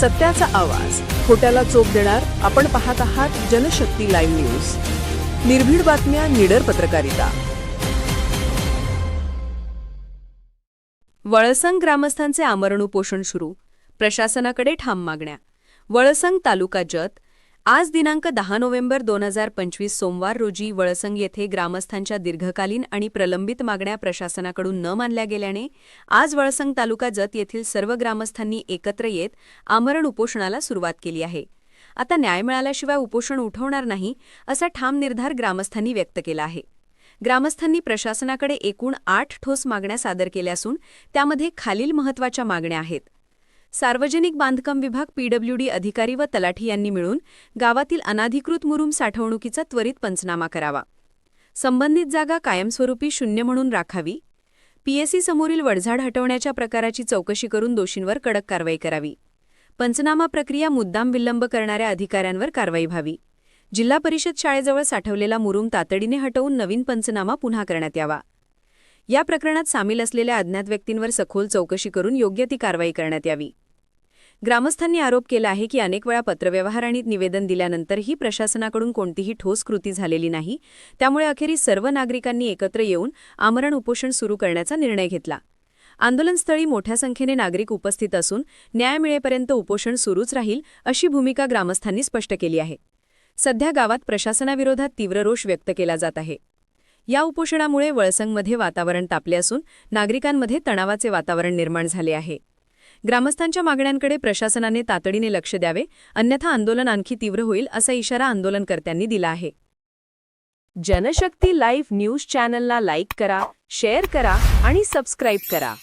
सत्याचा आवाज. खोट्याला चोप देणार आपण पाहत आहात जनशक्ती लाईव्ह न्यूज. निर्भीड बातम्या निडर पत्रकारिता. वळसंग ग्रामस्थांचे आमरण उपोषण सुरू. प्रशासनाकडे ठाम मागण्या. वळसंग तालुका जत आज दिनांक दहा नोव्हेंबर दोन हजार पंचवीस सोमवार रोजी वळसंग येथे ग्रामस्थांच्या दीर्घकालीन आणि प्रलंबित मागण्या प्रशासनाकडून न मानल्या गेल्याने आज वळसंग तालुका जत येथील सर्व ग्रामस्थांनी एकत्र येत आमरण उपोषणाला सुरुवात केली आहे. आता न्याय मिळाल्याशिवाय उपोषण उठवणार नाही असा ठाम निर्धार ग्रामस्थांनी व्यक्त केला आहे. ग्रामस्थांनी प्रशासनाकडे एकूण आठ ठोस मागण्या सादर केल्या असून त्यामध्ये खालील महत्त्वाच्या मागण्या आहेत. सार्वजनिक बांधकाम विभाग पीडब्ल्यूडी अधिकारी व तलाठी यांनी मिळून गावातील अनाधिकृत मुरुम साठवणुकीचा त्वरित पंचनामा करावा. संबंधित जागा कायमस्वरूपी शून्य म्हणून राखावी. पीएससी समोरील वडझाड हटवण्याच्या प्रकाराची चौकशी करून दोषींवर कडक कारवाई करावी. पंचनामा प्रक्रिया मुद्दाम विलंब करणाऱ्या अधिकाऱ्यांवर कारवाई व्हावी. जिल्हा परिषद शाळेजवळ साठवलेला मुरुम तातडीने हटवून नवीन पंचनामा पुन्हा करण्यात यावा. या प्रकरणात सामील असलेल्या अज्ञात व्यक्तींवर सखोल चौकशी करून योग्य ती कारवाई करण्यात यावी. ग्रामस्थांनी आरोप केला आहे की अनेक वेळा पत्रव्यवहार आणि निवेदन दिल्यानंतरही प्रशासनाकडून कोणतीही ठोस कृती झालेली नाही. त्यामुळे अखेरीस सर्व नागरिकांनी एकत्र येऊन आमरण उपोषण सुरू करण्याचा निर्णय घेतला. आंदोलनस्थळी मोठ्या संख्येने नागरिक उपस्थित असून न्याय मिळेपर्यंत उपोषण सुरूच राहील अशी भूमिका ग्रामस्थांनी स्पष्ट केली आहे. सध्या गावात प्रशासनाविरोधात तीव्र रोष व्यक्त केला जात आहे. या उपोषणामुळे वळसंगमध्ये वातावरण तापले असून नागरिकांमध्ये तणावाचे वातावरण निर्माण झाले आहे. ग्रामस्थांच्या मागण्यांकडे प्रशासनाने तातडीने लक्ष द्यावे अन्यथा आंदोलन आणखी तीव्र होईल असा इशारा आंदोलनकर्त्यांनी दिला आहे. जनशक्ती लाईव्ह न्यूज चॅनलला लाईक करा शेअर करा आणि सबस्क्राईब करा.